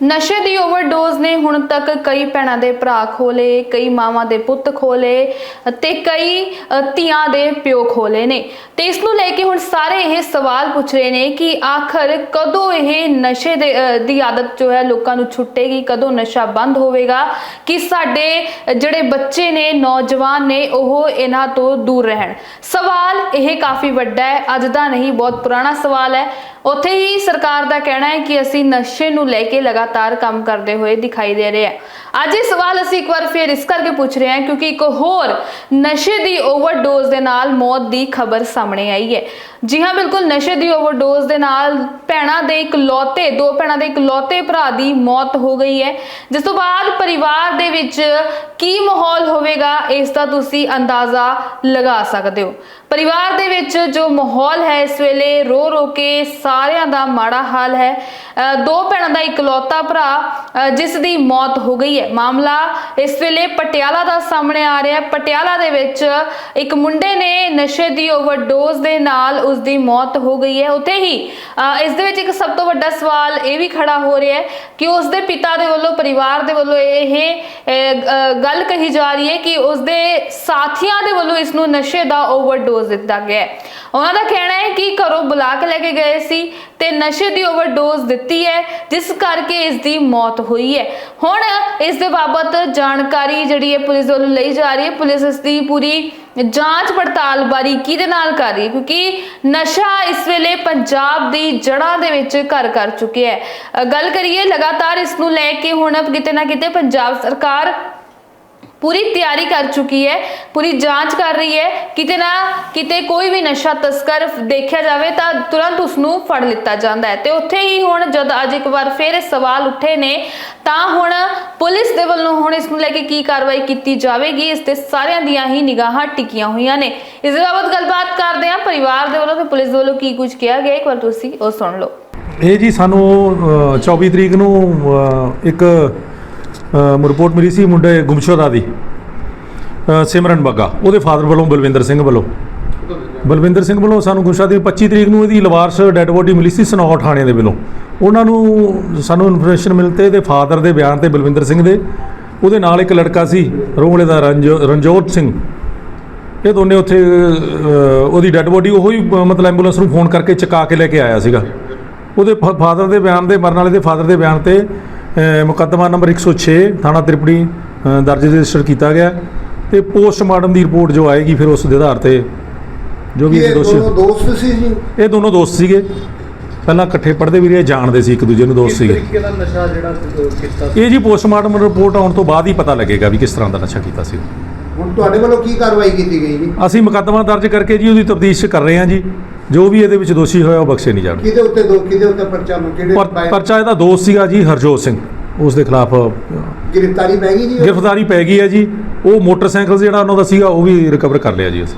ਨਸ਼ੇ ਦੀ ਓਵਰਡੋਜ਼ ਨੇ ਹੁਣ ਤੱਕ ਕਈ ਭੈਣਾਂ ਦੇ ਭਰਾ ਖੋਲੇ, ਕਈ ਮਾਵਾਂ ਦੇ ਪੁੱਤ ਖੋਲੇ ਤੇ ਕਈ ਧੀਆਂ ਦੇ ਪਿਓ ਖੋਲੇ ਨੇ। ਤੇ ਇਸ ਨੂੰ ਲੈ ਕੇ ਹੁਣ ਸਾਰੇ ਇਹ ਸਵਾਲ ਪੁੱਛ ਰਹੇ ਨੇ ਕਿ ਆਖਰ ਕਦੋਂ ਇਹ ਨਸ਼ੇ ਦੇ ਦੀ ਆਦਤ ਜੋ ਹੈ ਲੋਕਾਂ ਨੂੰ ਛੁੱਟੇਗੀ, ਕਦੋਂ ਨਸ਼ਾ ਬੰਦ ਹੋਵੇਗਾ? ਕਿ ਸਾਡੇ ਜਿਹੜੇ ਬੱਚੇ ਨੇ, ਨੌਜਵਾਨ ਨੇ, ਉਹ ਇਹਨਾਂ ਤੋਂ ਦੂਰ ਰਹਿਣ? ਸਵਾਲ ਇਹ ਕਾਫੀ ਵੱਡਾ ਹੈ, ਅੱਜ ਦਾ ਨਹੀਂ, ਬਹੁਤ ਪੁਰਾਣਾ ਸਵਾਲ ਹੈ। ਉੱਥੇ ਹੀ ਸਰਕਾਰ ਦਾ ਕਹਿਣਾ ਹੈ ਕਿ ਅਸੀਂ ਨਸ਼ੇ ਨੂੰ ਲੈ ਕੇ ਲਗਾ ਲਗਾਤਾਰ ਕੰਮ ਕਰਦੇ ਹੋਏ ਦਿਖਾਈ ਦੇ ਰਹੇ ਹਾਂ ਅੱਜ ਇਹ ਸਵਾਲ ਅਸੀਂ ਇੱਕ ਵਾਰ ਫਿਰ ਇਸ ਕਰਕੇ ਪੁੱਛ ਰਹੇ ਹਾਂ ਕਿਉਂਕਿ ਇੱਕ ਹੋਰ ਨਸ਼ੇ ਦੀ ਓਵਰਡੋਜ਼ ਦੇ ਨਾਲ ਮੌਤ ਦੀ ਖਬਰ ਸਾਹਮਣੇ ਆਈ ਹੈ। ਜੀ ਹਾਂ ਬਿਲਕੁਲ ਨਸ਼ੇ ਦੀ ਓਵਰਡੋਜ਼ ਦੇ ਨਾਲ ਭੈਣਾਂ ਦੇ ਇਕਲੌਤੇ ਦੋ ਭੈਣਾਂ ਦੇ ਇਕਲੌਤੇ ਭਰਾ ਦੀ ਮੌਤ ਹੋ ਗਈ ਹੈ। ਜਿਸ ਤੋਂ ਬਾਅਦ ਪਰਿਵਾਰ ਦੇ ਵਿੱਚ ਕੀ ਮਾਹੌਲ ਹੋਵੇਗਾ ਇਸ ਦਾ ਤੁਸੀਂ ਅੰਦਾਜ਼ਾ ਲਗਾ ਸਕਦੇ ਹੋ। ਪਰਿਵਾਰ ਦੇ ਵਿੱਚ ਜੋ ਮਾਹੌਲ ਹੈ ਇਸ ਵੇਲੇ ਰੋ ਰੋ ਕੇ ਸਾਰਿਆਂ ਦਾ ਮਾੜਾ ਹਾਲ ਹੈ। ਅ, ਦੋ ਭੈਣਾਂ ਦਾ ਇਕਲੌਤਾ ਭਰਾ ਜਿਸ ਦੀ ਮੌਤ ਹੋ ਗਈ ਹੈ। ਮਾਮਲਾ ਇਸ ਵੇਲੇ ਪਟਿਆਲਾ ਦਾ ਸਾਹਮਣੇ ਆ ਰਿਹਾ ਹੈ। ਪਟਿਆਲਾ ਦੇ ਵਿੱਚ ਇੱਕ ਮੁੰਡੇ ਨੇ ਨਸ਼ੇ ਦੀ ਓਵਰਡੋਜ਼ ਦੇ ਨਾਲ ਉਸ ਦੀ ਮੌਤ ਹੋ ਗਈ ਹੈ। ਉੱਥੇ ਹੀ ਅ, ਇਸ ਦੇ ਵਿੱਚ ਇੱਕ ਸਭ ਤੋਂ ਵੱਡਾ ਸਵਾਲ ਇਹ ਵੀ ਖੜਾ ਹੋ ਰਿਹਾ ਹੈ ਕਿ ਉਸ ਦੇ ਪਿਤਾ ਦੇ ਵੱਲੋਂ ਪਰਿਵਾਰ ਦੇ ਵੱਲੋਂ ਇਹ ਗੱਲ ਕਹੀ ਜਾ ਰਹੀ ਹੈ ਕਿ ਉਸ ਦੇ ਸਾਥੀਆਂ ਦੇ ਵੱਲੋਂ ਇਸ ਨੂੰ ਨਸ਼ੇ ਦਾ ਓਵਰਡੋਜ਼ ਦਿੱਤਾ ਗਿਆ ਹੈ। ਉਹਨਾਂ ਦਾ ਕਹਿਣਾ ਹੈ ਕਿ ਘਰੋਂ ਬੁਲਾ ਕੇ ਲੈ ਕੇ ਗਏ ਸੀ ਤੇ ਨਸ਼ੇ ਦੀ ਓਵਰਡੋਜ਼ ਦਿੱਤੀ ਹੈ, ਜਿਸ ਕਰਕੇ ਇਸ ਦੀ ਮੌਤ ਹੋਈ ਹੈ। ਹੁਣ ਇਸ ਦੇ ਬਾਬਤ ਜਾਣਕਾਰੀ ਜਿਹੜੀ ਹੈ ਪੁਲਿਸ ਵੱਲੋਂ ਲਈ ਜਾ ਰਹੀ ਹੈ। ਪੁਲਿਸ ਇਸ ਦੀ ਪੂਰੀ ਜਾਂਚ ਪੜਤਾਲ ਬਾਰੀਕੀ ਦੇ ਨਾਲ ਕਰ ਰਹੀ ਹੈ? ਕਿਉਂਕਿ ਨਸ਼ਾ ਇਸ ਵੇਲੇ ਪੰਜਾਬ ਦੀ ਜੜ੍ਹਾਂ ਦੇ ਵਿੱਚ ਘਰ ਕਰ ਚੁੱਕਿਆ ਹੈ। ਗੱਲ ਕਰੀਏ, ਲਗਾਤਾਰ ਇਸ ਨੂੰ ਲੈ ਕੇ ਹੁਣ ਕਿਤੇ ਨਾ ਕਿਤੇ ਪੰਜਾਬ ਸਰਕਾਰ ਪੂਰੀ ਤਿਆਰੀ ਕਰ ਚੁੱਕੀ ਹੈ, ਪੂਰੀ ਜਾਂਚ ਕਰ ਰਹੀ ਹੈ। ਕਿਤੇ ਨਾ ਕਿਤੇ ਕੋਈ ਵੀ ਨਸ਼ਾ ਤਸਕਰ ਦੇਖਿਆ ਜਾਵੇ ਤਾਂ ਤੁਰੰਤ ਉਸ ਨੂੰ ਫੜ ਲਿੱਤਾ ਜਾਂਦਾ ਹੈ। ਤੇ ਉੱਥੇ ਹੀ ਹੁਣ ਜਦ ਅੱਜ ਇੱਕ ਵਾਰ ਫਿਰ ਸਵਾਲ ਉੱਠੇ ਨੇ ਤਾਂ ਹੁਣ ਪੁਲਿਸ ਦੇ ਵੱਲੋਂ ਹੁਣ ਇਸ ਨੂੰ ਲੈ ਕੇ ਕੀ ਕਾਰਵਾਈ ਕੀਤੀ ਜਾਵੇਗੀ, ਇਸ ਤੇ ਸਾਰਿਆਂ ਦੀਆਂ ਹੀ ਨਿਗਾਹਾਂ ਟਿਕੀਆਂ ਹੋਈਆਂ ਨੇ। ਇਸ ਦੇ ਬਾਬਤ ਗੱਲਬਾਤ ਕਰਦੇ ਹਾਂ। ਪਰਿਵਾਰ ਦੇ ਵੱਲੋਂ ਤੇ ਪੁਲਿਸ ਦੇ ਵੱਲੋਂ ਕੀ ਕੁਝ ਕਿਹਾ ਗਿਆ, ਇੱਕ ਵਾਰ ਤੁਸੀਂ ਉਹ ਸੁਣ ਲਓ। ਇਹ ਜੀ ਸਾਨੂੰ 24 ਤਰੀਕ ਨੂੰ ਇੱਕ ਰਿਪੋਰਟ ਮਿਲੀ ਸੀ ਮੁੰਡੇ ਗੁੰਮਸ਼ੁਦਾ ਦੀ ਸਿਮਰਨ ਬੱਗਾ, ਉਹਦੇ ਫਾਦਰ ਵੱਲੋਂ ਬਲਵਿੰਦਰ ਸਿੰਘ ਵੱਲੋਂ। ਬਲਵਿੰਦਰ ਸਿੰਘ ਵੱਲੋਂ ਸਾਨੂੰ ਗੁੱਸਾ ਦੀ 25 ਤਰੀਕ ਨੂੰ ਇਹਦੀ ਲਵਾਰਸ ਡੈੱਡ ਬੋਡੀ ਮਿਲੀ ਸੀ ਸਨੌਰ ਥਾਣੇ ਦੇ ਵੱਲੋਂ। ਉਹਨਾਂ ਨੂੰ ਸਾਨੂੰ ਇਨਫੋਰਮੇਸ਼ਨ ਮਿਲਤੇ ਇਹਦੇ ਫਾਦਰ ਦੇ ਬਿਆਨ ਤੇ ਬਲਵਿੰਦਰ ਸਿੰਘ ਦੇ। ਉਹਦੇ ਨਾਲ ਇੱਕ ਲੜਕਾ ਸੀ ਰੋਹਲੇ ਦਾ ਰਣਜੋ- ਰਣਜੋਤ ਸਿੰਘ। ਇਹ ਦੋਨੇ ਉੱਥੇ ਉਹਦੀ ਡੈੱਡ ਬੋਡੀ ਉਹੋ ਹੀ ਮਤਲਬ ਐਂਬੂਲੈਂਸ ਨੂੰ ਫੋਨ ਕਰਕੇ ਚੁਕਾ ਕੇ ਲੈ ਕੇ ਆਇਆ ਸੀਗਾ। ਉਹਦੇ ਫਾਦਰ ਦੇ ਬਿਆਨ ਦੇ ਮਰਨ ਵਾਲੇ ਦੇ ਫਾਦਰ ਦੇ ਬਿਆਨ ਤੇ ਮੁਕੱਦਮਾ ਨੰਬਰ 106 ਥਾਣਾ ਤ੍ਰਿਪੜੀ ਦਰਜ ਰਜਿਸਟਰ ਕੀਤਾ ਗਿਆ। ਤੇ ਪੋਸਟਮਾਰਟਮ ਦੀ ਰਿਪੋਰਟ ਜੋ ਆਏਗੀ, ਫਿਰ ਉਸ ਦੇ ਆਧਾਰ ਤੇ ਜੋ ਵੀ ਇਹ ਦੋਸ਼ੀ ਦੋਨੋਂ ਦੋਸਤ ਸੀ ਜੀ। ਇਹ ਦੋਨੋਂ ਦੋਸਤ ਸੀਗੇ। ਪਹਿਲਾਂ ਇਕੱਠੇ ਪੜ੍ਹਦੇ ਵੀ ਰਹੇ ਜਾਣਦੇ ਸੀ ਇੱਕ ਦੂਜੇ ਨੂੰ ਦੋਸਤ ਸੀਗੇ। ਤਰੀਕੇ ਦਾ ਨਸ਼ਾ ਜਿਹੜਾ ਅਹ, ਕੀਤਾ ਇਹ ਜੀ ਪੋਸਟਮਾਰਟਮ ਰਿਪੋਰਟ ਆਉਣ ਤੋਂ ਬਾਅਦ ਹੀ ਪਤਾ ਲੱਗੇਗਾ ਵੀ ਕਿਸ ਤਰ੍ਹਾਂ ਦਾ ਨਸ਼ਾ ਕੀਤਾ ਸੀ। ਹੁਣ ਤੁਹਾਡੇ ਵੱਲੋਂ ਕੀ ਕਾਰਵਾਈ ਕੀਤੀ ਗਈ ਜੀ? ਅਸੀਂ ਮੁਕੱਦਮਾ ਦਰਜ ਕਰਕੇ ਜੀ ਉਹਦੀ ਤਫਤੀਸ਼ ਕਰ ਰਹੇ ਹਾਂ ਜੀ। ਜੋ ਵੀ ਇਹਦੇ ਵਿੱਚ ਦੋਸ਼ੀ ਹੋਇਆ ਉਹ ਬਖਸ਼ੇ ਨਹੀਂ ਜਾਣਗੇ। ਕਿਹਦੇ ਉੱਤੇ ਦੋ ਕਿਹਦੇ ਉੱਤੇ ਪਰਚਾ ਕਿਹੜੇ ਪਰ ਪਰਚਾ ਇਹਦਾ ਦੋਸਤ ਸੀਗਾ ਜੀ ਹਰਜੋਤ ਸਿੰਘ। ਉਸ ਦੇ ਖਿਲਾਫ ਗ੍ਰਿਫਤਾਰੀ ਪੈ ਗਈ ਜੀ ਗ੍ਰਿਫਤਾਰੀ ਪੈ ਗਈ ਹੈ ਜੀ। ਉਹ ਮੋਟਰਸਾਈਕਲ ਜਿਹੜਾ ਉਹਨਾਂ ਦਾ ਸੀਗਾ ਉਹ ਵੀ ਰਿਕਵਰ ਕਰ ਲਿਆ ਜੀ ਅਸੀਂ।